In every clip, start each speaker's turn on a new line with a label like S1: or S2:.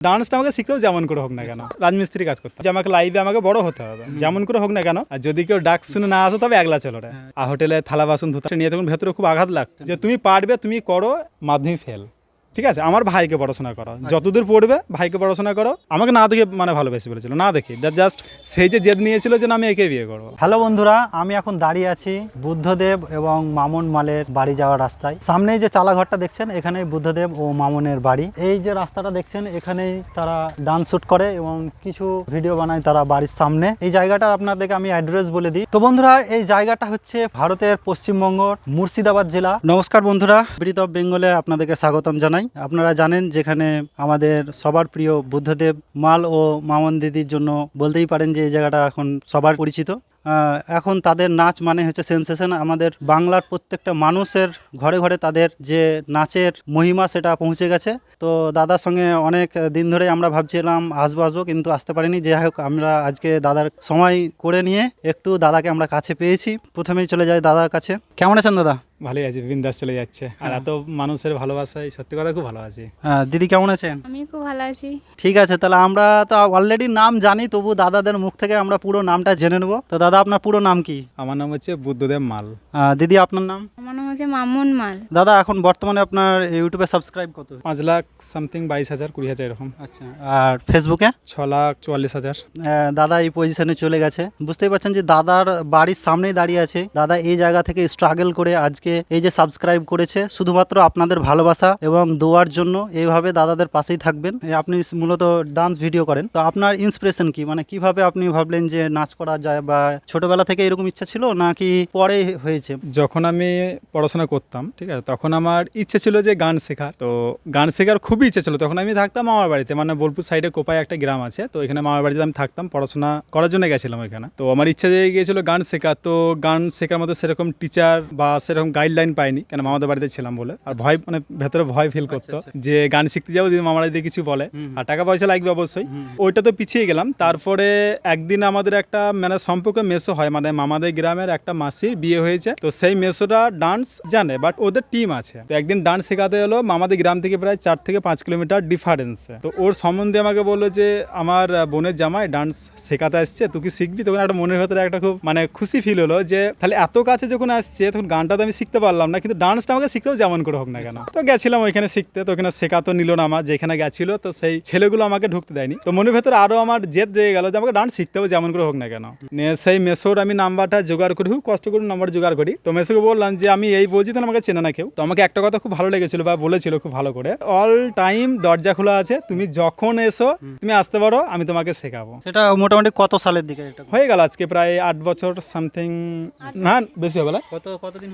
S1: ডান্সটা আমাকে শিখতেও যেমন করে হোক না কেন রাজমিস্ত্রি কাজ করতে যে আমাকে লাইভে আমাকে বড় হতে হবে যেমন করে হোক না কেন আর যদি কেউ ডাক শুনে না আসে তবে একলা চলো রে। আর হোটেলে থালা বাসন ধুতে নিয়ে তখন ভেতরে খুব আঘাত লাগতো যে তুমি পারবে তুমি করো মাধ্যমিক ফেল ঠিক আছে? আমার ভাইকে পড়াশোনা করো যতদূর পড়বে ভাইকে পড়াশোনা করো আমাকে না দেখে মানে ভালোবেসে বলেছিল না দেখে। জাস্ট সেই যে জেদ নিয়েছিল যে না আমি একে বিয়ে করব।
S2: হ্যালো বন্ধুরা আমি এখন দাঁড়িয়ে আছি বুদ্ধদেব এবং মামুন মালের বাড়ি যাওয়ার রাস্তায়। সামনেই যে চালাঘরটা দেখছেন এখানেই বুদ্ধদেব ও মামুনের বাড়ি। এই যে রাস্তাটা দেখছেন এখানেই তারা ডান্স শুট করে এবং কিছু ভিডিও বানায় তারা বাড়ির সামনে। এই জায়গাটা আপনাদেরকে আমি অ্যাড্রেস বলে দিই। তো বন্ধুরা এই জায়গাটা হচ্ছে ভারতের পশ্চিমবঙ্গ মুর্শিদাবাদ জেলা। নমস্কার বন্ধুরা ব্রিত অফ বেঙ্গলে আপনাদেরকে স্বাগতম জানাই। আপনারা জানেন যেখানে আমাদের সবার প্রিয় বুদ্ধদেব মাল ও মামন দিদির জন্য বলতেই পারেন যে এই জায়গাটা এখন সবার পরিচিত। এখন তাদের নাচ মানে হচ্ছে সেন্সেশন আমাদের বাংলার প্রত্যেকটা মানুষের ঘরে ঘরে তাদের যে নাচের মহিমা সেটা পৌঁছে গেছে। তো দাদার সঙ্গে অনেক দিন ধরে আমরা ভাবছিলাম আসব আসব, কিন্তু আসতে পারিনি। যাই হোক, আমরা আজকে দাদার সময় করে নিয়ে একটু দাদাকে আমরা কাছে পেয়েছি। প্রথমেই চলে যাই দাদার কাছে। কেমন আছেন দাদা?
S1: ভালোই আছে বিন্দাস চলে যাচ্ছে। আর এত মানুষের ভালোবাসায় সত্যি কথা খুব ভালো আছে।
S2: হ্যাঁ দিদি কেমন আছেন?
S3: আমি খুব ভালো আছি।
S2: ঠিক আছে তাহলে আমরা তো অলরেডি নাম জানি তবু দাদাদের মুখ থেকে আমরা পুরো নামটা জেনে নেব। তো দাদা আপনার পুরো নাম কি?
S1: আমার নাম হচ্ছে বুদ্ধদেব মাল।
S2: দিদি আপনার নাম?
S3: আমার নাম হচ্ছে মামুন মাল।
S2: দাদা এখন বর্তমানে আপনার ইউটিউবে সাবস্ক্রাইব কত?
S1: পাঁচ লাখ সামথিং বাইশ হাজার কুড়ি হাজার এরকম।
S2: আচ্ছা আর ফেসবুকে
S1: ছ লাখ চুয়াল্লিশ হাজার।
S2: দাদা এই পজিশনে চলে গেছে। বুঝতেই পারছেন যে দাদার বাড়ির সামনেই দাঁড়িয়ে আছে। দাদা এই জায়গা থেকে স্ট্রাগল করে আজকে এই যে সাবস্ক্রাইব করেছে, শুধুমাত্র আপনাদের ভালোবাসা এবং দোয়ার জন্য এইভাবে দাদাদের পাশেই থাকবেন। আপনি মূলত ডান্স ভিডিও করেন। তো আপনার ইন্সপিরেশন কি? মানে কীভাবে আপনি ভাবলেন যে নাচ করা যায় বা ছোটবেলা থেকে এরকম ইচ্ছা ছিল নাকি পরে হয়েছে?
S1: যখন আমি পড়াশোনা করতাম, ঠিক আছে, তখন আমার ইচ্ছে ছিল যে গান শেখা তো গান শেখার খুবই ইচ্ছে ছিল। তখন আমি থাকতাম মামার বাড়িতে মানে বোলপুর সাইডে কোপায় একটা গ্রাম আছে। তো এখানে মামার বাড়িতে আমি থাকতাম, পড়াশোনা করার জন্য গেছিলাম এখানে তো আমার ইচ্ছা যে গিয়েছিল গান শেখা তো গান শেখার মতো সেরকম টিচার বা সেরকম গাইডলাইন পাইনি কেন মামাদের বাড়িতে ছিলাম বলে। আর ভয় মানে ভেতরে ভয় ফিল করতো যে গান শিখতে যাব যদি মামার বাড়িতে কিছু বলে। আর টাকা পয়সা লাগবে অবশ্যই। ওইটা তো পিছিয়ে গেলাম। তারপরে একদিন আমাদের একটা মানে সম্পর্কে মেসো হয় মানে মামাদের গ্রামের একটা মাসির বিয়ে হয়েছে। তো সেই মেসোটা ডান্স জানে বাট ওদের টিম আছে। তো একদিন ডান্স শেখাতে হলো মামাদের গ্রাম থেকে প্রায় চার থেকে পাঁচ কিলোমিটার ডিফারেন্সে তো ওর সম্বন্ধে আমাকে বলল যে আমার বোনের জামাই ডান্স শেখাতে আসছে তুই কি শিখবি? তখন একটা মনের ভেতরে একটা খুব মানে খুশি ফিল হলো যে তাহলে এত কাছে যখন আসছে তখন গানটা তো আমি শিখতে পারলাম না কিন্তু ডান্সটা আমাকে শিখতেও যেমন করে হোক না কেন। তো গেছিলাম ওইখানে শিখতে তো ওখানে শেখাতো নিল না আমার যেখানে গেছিল তো সেই ছেলেগুলো আমাকে ঢুকতে দেয়নি। তো মনের ভেতরে আরও আমার জেদ দিয়ে গেল যে আমাকে ডান্স শিখতে হবে যেমন করে হোক না কেন। নিয়ে সেই মেসোর আমি নাম্বারটা জোগাড় করি খুব কষ্ট করে নাম্বার জোগাড় করি। তো মেসোকে বললাম যে আমি এই বলছি তো আমাকে চেনে না কেউ। তো আমাকে একটা কথা খুব ভালো লেগেছিল বা বলেছিল খুব ভালো করে অল টাইম দরজা খোলা আছে তুমি যখন এসো তুমি আসতে পারো আমি তোমাকে শেখাবো।
S2: সেটা মোটামুটি কত সালের দিকে
S1: হয়ে গেল আজকে প্রায় আট বছর সামথিং না বেশি হবে না।
S2: কত কতদিন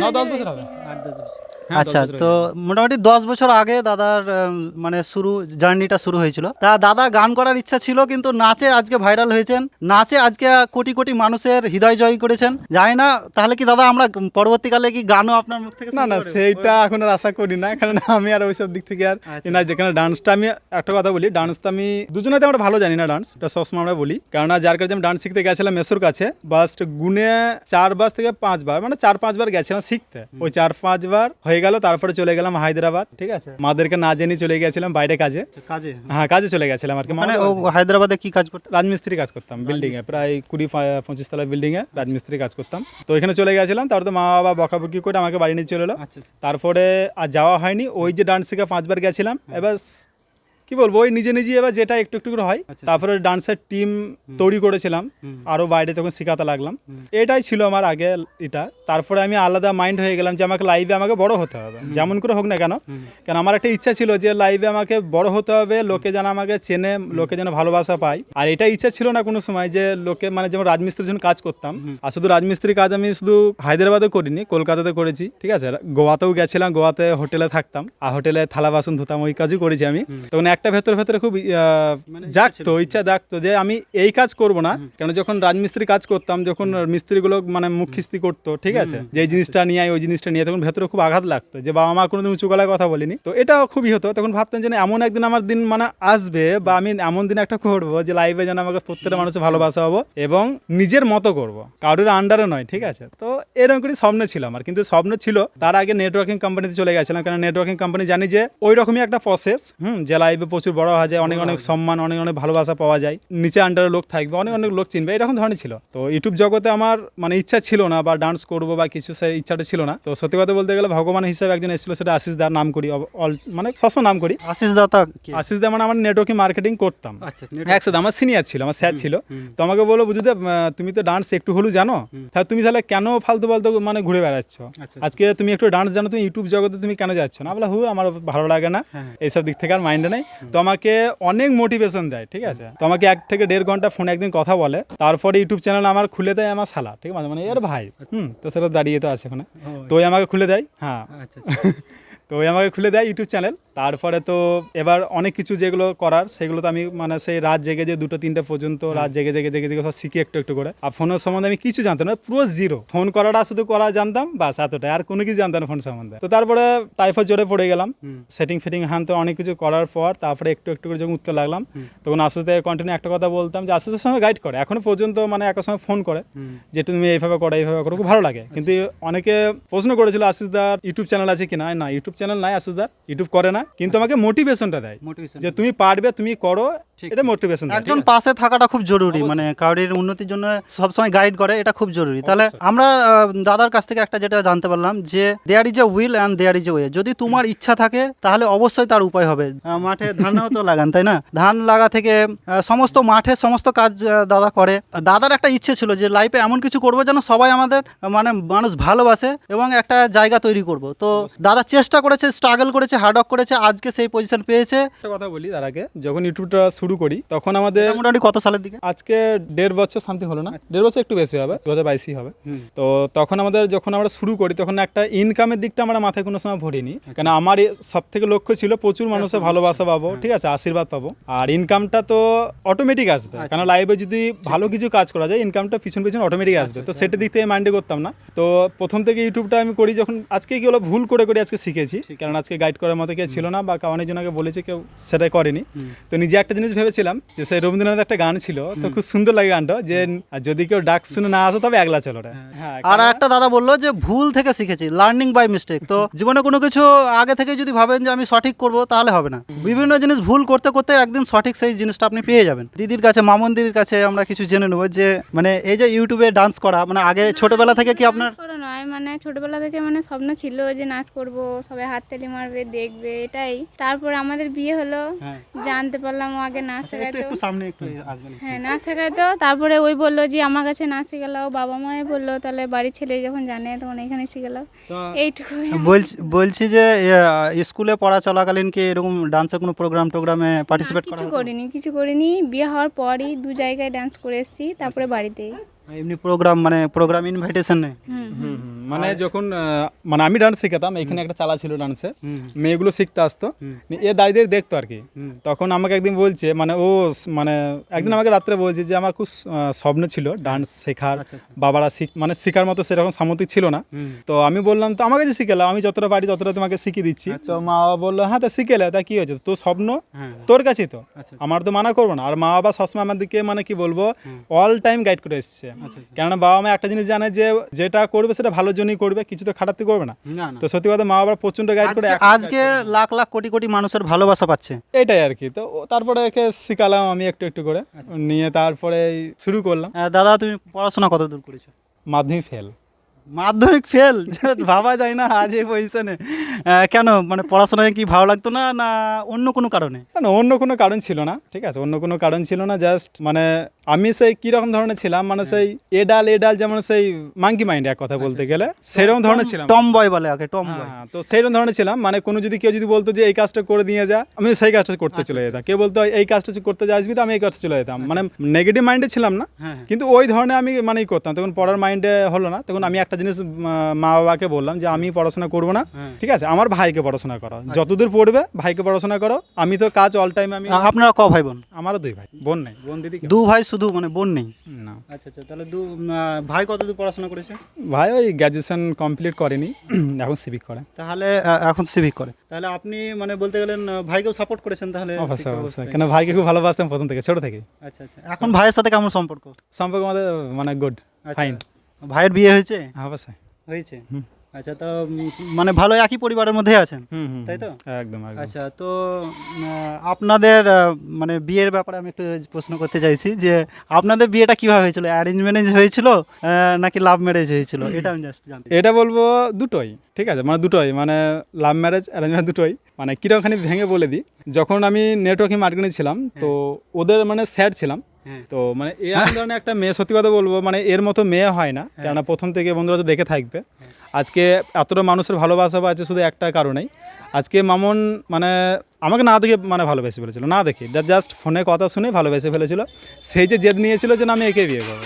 S1: ন দশ বছর হবে।
S2: আট দশ বছর। আচ্ছা তো মোটামুটি দশ বছর আগে দাদার মানে শুরু জার্নিটা শুরু হয়েছিল। তা দাদা গান করার ইচ্ছা ছিল কিন্তু নাচে আজকে ভাইরাল হয়েছেন। নাচে আজকে কোটি কোটি মানুষের হৃদয় জয় করেছেন। জানি না তাহলে কি দাদা আমরা পরবর্তীকালে কি গানও আপনার মুখ থেকে
S1: না না সেইটা এখন আর আশা করি না কারণ আমি আর ওইসব দিক থেকে আর
S2: আচ্ছা।
S1: না যেখানে ডান্সটা আমি একটা কথা বলি ডান্সটা আমি দুজনেতে আমরা ভালো জানি না ডান্স এটা সবসময় আমরা বলি। কারণ যার কাছে আমি ডান্স শিখতে গেছিলাম মেসোর কাছে বাস গুনে চার বাস থেকে পাঁচবার মানে চার পাঁচবার গেছিলাম শিখতে। ওই চার পাঁচবার হয়ে গেল তারপরে চলে গেলাম হায়দ্রাবাদ ঠিক আছে? মাদেরকে না জেনে চলে গেছিলাম বাইরে কাজে।
S2: কাজে?
S1: হ্যাঁ কাজে চলে গেছিলাম আর কি।
S2: মানে ও হায়দ্রাবাদে কি কাজ করতাম
S1: রাজমিস্ত্রি কাজ করতাম বিল্ডিং এ প্রায় কুড়ি পঁচিশ তলা বিল্ডিং এ রাজমিস্ত্রি কাজ করতাম। তো এখানে চলে গেছিলাম তারপরে মা বাবা বকাবকি করে আমাকে বাড়ি নিয়ে চলে এলো।
S2: আচ্ছা
S1: তারপরে আর যাওয়া হয়নি ওই যে ডান্স শিখে পাঁচবার গেছিলাম এবার স- কি বলব ওই নিজে নিজে এবার যেটা একটু একটু করে হয়।
S2: আচ্ছা।
S1: তারপরে ডান্সের টিম তৈরি করেছিলাম। আরও বাইরে তখন শেখাতে লাগলাম। এটাই ছিল আমার আগে এটা। তারপরে আমি আলাদা মাইন্ড হয়ে গেলাম যে আমাকে লাইভে আমাকে বড় হতে হবে। যেমন করে হোক না কেন। কেন আমার একটা ইচ্ছা ছিল যে লাইভে আমাকে বড় হতে হবে লোকে যেন আমাকে চেনে লোকে যেন ভালোবাসা পায়। আর এটা ইচ্ছা ছিল না কোনো সময় যে লোকে মানে যেমন রাজমিস্ত্রির জন্য কাজ করতাম আর শুধু রাজমিস্ত্রির কাজ আমি শুধু হায়দ্রাবাদে করিনি কলকাতাতে করেছি। ঠিক আছে? গোয়াতেও গেছিলাম গোয়াতে হোটেলে থাকতাম। আর হোটেলে থালা বাসন ধুতাম ওই কাজই করেছি আমি। তখন একটা ভেতরে ভেতরে খুব আহ, জাগতো ইচ্ছা জাগতো যে আমি এই কাজ করব না কেন যখন রাজমিস্ত্রি কাজ করতাম যখন মিস্ত্রিগুলো মানে মুখ খিস্তি করতো ঠিক আছে? যে জিনিসটা নিয়ে আয়, ওই জিনিসটা নিয়ে তখন ভেতরে খুব আঘাত লাগতো যে বাবা মা কোনোদিন উঁচু গলায় কথা বলিনি। তো এটা খুবই হতো তখন ভাবতাম যে এমন একদিন আমার দিন মানে আসবে বা আমি এমন দিন একটা করব যে লাইভে যেন আমাকে প্রত্যেকটা মানুষের ভালোবাসা হব এবং নিজের মতো করব। কারোর আন্ডারে নয় ঠিক আছে? তো এরকম করে স্বপ্ন ছিল আমার কিন্তু স্বপ্ন ছিল তার আগে নেটওয়ার্কিং কোম্পানিতে চলে গেছিলাম কারণ নেটওয়ার্কিং কোম্পানি জানি যে ওই রকমই একটা প্রসেস হুম যে লাইভে প্রচুর বড় হওয়া যায় অনেক অনেক সম্মান অনেক অনেক ভালোবাসা পাওয়া যায়। নিচে আন্ডারে লোক থাকবে অনেক অনেক লোক চিনবে এরকম ধরনের ছিল। তো ইউটিউব জগতে আমার মানে ইচ্ছা ছিল না বা ডান্স করব বা কিছু সেই ইচ্ছাটা ছিল না। তো সত্যি কথা বলতে গেলে ভগবান হিসাবে একজন এসেছিল সেটা আশিস দার নাম করি অল- মানে সবসময় নাম করি।
S2: আশিস দাতা কে?
S1: আশিস দা মানে আমার নেটওয়ার্কিং মার্কেটিং করতাম।
S2: আচ্ছা
S1: একসাথে আমার সিনিয়র ছিল আমার স্যার ছিল। তো আমাকে বলো বুঝতে তুমি তো ডান্স একটু হলেও জানো তাহলে তুমি তাহলে কেন ফালতু ফালতু মানে ঘুরে বেড়াচ্ছ?
S2: আচ্ছা।
S1: আজকে তুমি একটু ডান্স জানো তুমি ইউটিউব জগতে তুমি কেন যাচ্ছ? না বলে হু আমার ভালো লাগে না।
S2: হ্যাঁ।
S1: এইসব দিক থেকে আর মাইন্ডে নেই। তো আমাকে অনেক মোটিভেশন দেয় ঠিক আছে? তোমাকে এক থেকে দেড় ঘণ্টা ফোনে একদিন কথা বলে তারপরে ইউটিউব চ্যানেল আমার খুলে দেয় আমার সালা ঠিক আছে? মানে এর ভাই হুম তো সেটা দাঁড়িয়ে তো আছে ওখানে। তো ওই আমাকে খুলে দেয় হ্যাঁ।
S2: আচ্ছা
S1: তো ওই আমাকে খুলে দেয় ইউটিউব চ্যানেল তারপরে তো এবার অনেক কিছু যেগুলো করার সেগুলো তো আমি মানে সেই রাত জেগে যে দুটো তিনটে পর্যন্ত রাত জেগে জেগে জেগে জেগে সব শিখি একটু একটু করে। আর ফোনের সম্বন্ধে আমি কিছু জানতাম না পুরো জিরো। ফোন করাটা শুধু করা জানতাম বাস এতটাই। আর কোনো কিছু জানতাম না ফোন সম্বন্ধে। তো তারপরে টাইফয়েড জোরে পড়ে গেলাম। সেটিং ফিটিং হান তো অনেক কিছু করার পর তারপরে একটু একটু করে যখন উঠতে লাগলাম তখন আস্তে আস্তে কন্টিনিউ একটা কথা বলতাম যে আস্তে আস্তে সময় গাইড করে। এখনও পর্যন্ত মানে এক সময় ফোন করে যে তুমি এইভাবে করো এইভাবে করো খুব ভালো লাগে। কিন্তু অনেকে প্রশ্ন করেছিল আশিস দার ইউটিউব চ্যানেল আছে কি না? না ইউটিউব চ্যানেল নাই আশিস দার ইউটিউব করে না। কিন্তু আমাকে মোটিভেশনটা দেয়।
S2: মোটিভেশন
S1: যে তুমি পারবে তুমি করো এটা মোটিভেশন
S2: একজন পাশে থাকাটা খুব জরুরি মানে কারোর উন্নতির জন্য সবসময় গাইড করে এটা খুব জরুরি। তাহলে আমরা দাদার কাছ থেকে একটা যেটা জানতে পারলাম যে there is a will and there is a way যদি তোমার ইচ্ছা থাকে তাহলে অবশ্যই তার উপায় হবে। মাঠে ধানও তো লাগান তাই না? ধান লাগা থেকে সমস্ত মাঠের সমস্ত কাজ দাদা করে। দাদার একটা ইচ্ছে ছিল যে লাইফে এমন কিছু করব যেন সবাই আমাদের মানে মানুষ ভালোবাসে এবং একটা জায়গা তৈরি করব। তো দাদা চেষ্টা করেছে স্ট্রাগল করেছে হার্ডওয়ার্ক করেছে আজকে সেই পজিশন পেয়েছে।
S1: একটা কথা বলি তার আগে যখন ইউটিউবটা শুরু করি তখন আমাদের
S2: মোটামুটি কত সালের দিকে?
S1: আজকে দেড় বছর সামথিং হলো না? দেড় বছর একটু বেশি হবে দু হাজার বাইশই হবে। তো তখন আমাদের যখন আমরা শুরু করি তখন একটা ইনকামের দিকটা আমরা মাথায় কোনো সময় ভরিনি। কেন আমার সব থেকে লক্ষ্য ছিল প্রচুর মানুষের ভালোবাসা পাবো ঠিক আছে আশীর্বাদ পাবো। আর ইনকামটা তো অটোমেটিক আসবে। কেন লাইভে যদি ভালো কিছু কাজ করা যায় ইনকামটা পিছন পিছন অটোমেটিক আসবে। তো সেটা দিক থেকে মাইন্ডে করতাম না। তো প্রথম থেকে ইউটিউবটা আমি করি যখন আজকে কি হলো ভুল করে করে আজকে শিখেছি। কারণ আজকে গাইড করার মতো কেউ ছিল না বা কেউ অনেকজনকে বলেছে কেউ সেটাই করেনি। তো নিজে একটা জিনিস ভেবেছিলাম যে সেই রবীন্দ্রনাথ একটা গান ছিল তো খুব সুন্দর লাগে গানটা যে যদি কেউ ডাক শুনে না আসে তবে একলা চলো হ্যাঁ
S2: আর একটা দাদা বলল যে ভুল থেকে শিখেছি লার্নিং বাই মিস্টেক তো জীবনে কোনো কিছু আগে থেকে যদি ভাবেন যে আমি সঠিক করব তাহলে হবে না। বিভিন্ন জিনিস ভুল করতে করতে একদিন সঠিক সেই জিনিসটা আপনি পেয়ে যাবেন। দিদির কাছে মামন দিদির কাছে আমরা কিছু জেনে নেব যে মানে এই যে ইউটিউবে ডান্স করা মানে আগে ছোটবেলা থেকে কি আপনার
S3: নয় মানে ছোটবেলা থেকে মানে স্বপ্ন ছিল যে নাচ করব সবাই হাততালি মারবে দেখবে এটাই। তারপর আমাদের বিয়ে হলো
S2: হ্যাঁ।
S3: জানতে পারলাম ও আগে নাচ
S2: একটু
S3: শেখাতো।
S2: একটু সামনে একটু আসবেন
S3: হ্যাঁ নাচ শেখাতো। তারপরে ওই বলল যে আমার কাছে নাচ শিখালো। বাবা মায়ে বলল তাহলে বাড়ির ছেলে যখন জানে তখন এখানে শিখালো। এইটুকু।
S2: বলছি যে স্কুলে পড়া চলাকালীন কি এরকম ডান্সের কোনো প্রোগ্রাম টোগ্রামে পার্টিসিপেট করা
S3: কিছু করিনি কিছু করিনি। বিয়ে হওয়ার পরই দু জায়গায় ডান্স করে এসেছি তারপরে বাড়িতেই।
S2: এমনি প্রোগ্রাম মানে প্রোগ্রাম ইনভাইটেশন নেই
S3: হুম
S1: হুম, হুম। মানে যখন মানে আমি ডান্স শেখাতাম এখানে একটা চালা ছিল ডান্সে মেয়েগুলো শিখতে আসতো। এ দাদিদের দেখতো আর কি। তখন আমাকে একদিন বলছে মানে ও মানে একদিন আমাকে রাত্রে বলছে যে আমার খুব স্বপ্ন ছিল ডান্স শেখার বাবারা শিখ মানে শেখার মতো সেরকম সামর্থ্য ছিল না। তো আমি বললাম তো আমাকে যে শিখেলাম আমি যতটা পারি ততটা তোমাকে শিখিয়ে দিচ্ছি। তো মা বাবা বলল হ্যাঁ তা শিখেলে তা কি হয়েছে? তোর স্বপ্ন
S2: হ্যাঁ।
S1: তোর কাছেই তো।
S2: আচ্ছা।
S1: আমার তো মানা করব না। আর মা বাবা সবসময় আমাদেরকে মানে কি বলব অল টাইম গাইড করে এসছে। কেননা বাবা মা একটা জিনিস জানে যে যেটা করবে সেটা ভালোর জন্যই করবে কিছু তো খাটাতে করবে না। তো সত্যি কথা মা বাবা প্রচণ্ড গাইড করে
S2: আজকে- লাখ লাখ কোটি কোটি মানুষের ভালোবাসা পাচ্ছে।
S1: এটাই আর কি। তো তারপরে একে শিখালাম আমি একটু একটু করে। নিয়ে তারপরে শুরু করলাম।
S2: দাদা তুমি পড়াশোনা কত দূর করেছ?
S1: মাধ্যমিক ফেল
S2: মাধ্যমিক ফেল ভাবা যায় না আজ এই পজিশনে কেন? মানে পড়াশোনায় কি ভালো লাগতো না না অন্য কোনো কারণে?
S1: না অন্য কোনো কারণ ছিল না ঠিক আছে? অন্য কোনো কারণ ছিল না জাস্ট মানে আমি সেই কীরকম ধরনের ছিলাম? মানে সেই এডাল এডাল যেমন সেই মাঙ্কি মাইন্ড এক কথা বলতে গেলে সেরকম ধরনের ছিলাম।
S2: টম বয় বলে আগে টম বয়
S1: হ্যাঁ, তো সেইরকম ধরনের ছিলাম। মানে কোনো যদি কেউ যদি বলতো যে এই কাজটা করে দিয়ে যা আমি সেই কাজটা করতে চলে যেতাম। কেউ বলতো এই কাজটা করতে যা আসবি তো আমি এই কাজটা চলে যেতাম। মানে নেগেটিভ মাইন্ডে ছিলাম না।
S2: হ্যাঁ
S1: কিন্তু ওই ধরনের আমি মানে করতাম। তখন পড়ার মাইন্ডে হলো না। তখন আমি একটা জিনিস মা বাবাকে বললাম যে আমি পড়াশোনা করব না।
S2: হ্যাঁ।
S1: ঠিক আছে? আমার ভাইকে পড়াশোনা করো। যতদূর পড়বে ভাইকে পড়াশোনা করো। আমি তো কাজ অল টাইম আমি
S2: আপনারা ক ভাই বোন?
S1: আমারও দুই ভাই। বোন নেই। বোন দিদি
S2: দু ভাই শুধু মানে বোন নেই।
S1: না।
S2: আচ্ছা আচ্ছা তাহলে দু ভাই কত দূর পড়াশোনা করেছে?
S1: ভাই ওই গ্র্যাজুয়েশন কমপ্লিট করেনি এখন সিভিক করে।
S2: তাহলে এখন সিভিক করে। তাহলে আপনি মানে বলতে গেলেন ভাইকেও সাপোর্ট করেছেন তাহলে।
S1: কেন ভাইকে খুব ভালোবাসতাম প্রথম থেকে ছোট থেকে।
S2: আচ্ছা আচ্ছা। এখন ভাইয়ের সাথে কেমন সম্পর্ক?
S1: সম্পর্ক আমাদের মানে গুড
S2: আচ্ছা।
S1: ফাইন
S2: ভাইয়ের বিয়ে হয়েছে?
S1: অবশ্যই।
S2: হয়েছে? আচ্ছা তো মানে ভালো একই পরিবারের মধ্যে আছেন? তাই তো?
S1: একদম
S2: আচ্ছা তো আপনাদের মানে বিয়ের ব্যাপারে আমি একটু প্রশ্ন করতে চাইছি যে আপনাদের বিয়েটা কীভাবে হয়েছিল? অ্যারেঞ্জ ম্যারেঞ্জ হয়েছিল নাকি লাভ ম্যারেজ হয়েছিল? এটা আমি জাস্ট জানতে
S1: এটা বলব দুটোই ঠিক আছে? মানে দুটোই মানে লাভ ম্যারেজ অ্যারেঞ্জ ম্যারেজ দুটোই। মানে কিরকমখানি ভেঙে বলে দিই যখন আমি নেটওয়ার্কিং মার্কেটিং ছিলাম তো ওদের মানে স্যার ছিলাম।
S2: হ্যাঁ।
S1: তো মানে এই আমি ধরনের একটা মেয়ে সত্যি কথা বলব মানে এর মতো মেয়ে হয় না। কেননা প্রথম থেকে বন্ধুরা তো দেখে থাকবে। আজকে এতটা মানুষের ভালোবাসা আছে শুধু একটা কারণেই। আজকে মামুন মানে আমাকে না দেখে মানে ভালোবেসে ফেলেছিল, না দেখে। জাস্ট ফোনে কথা শুনে ভালোবেসে ফেলেছিল। সেই যে জেদ নিয়েছিল যে না আমি একে বিয়ে করব।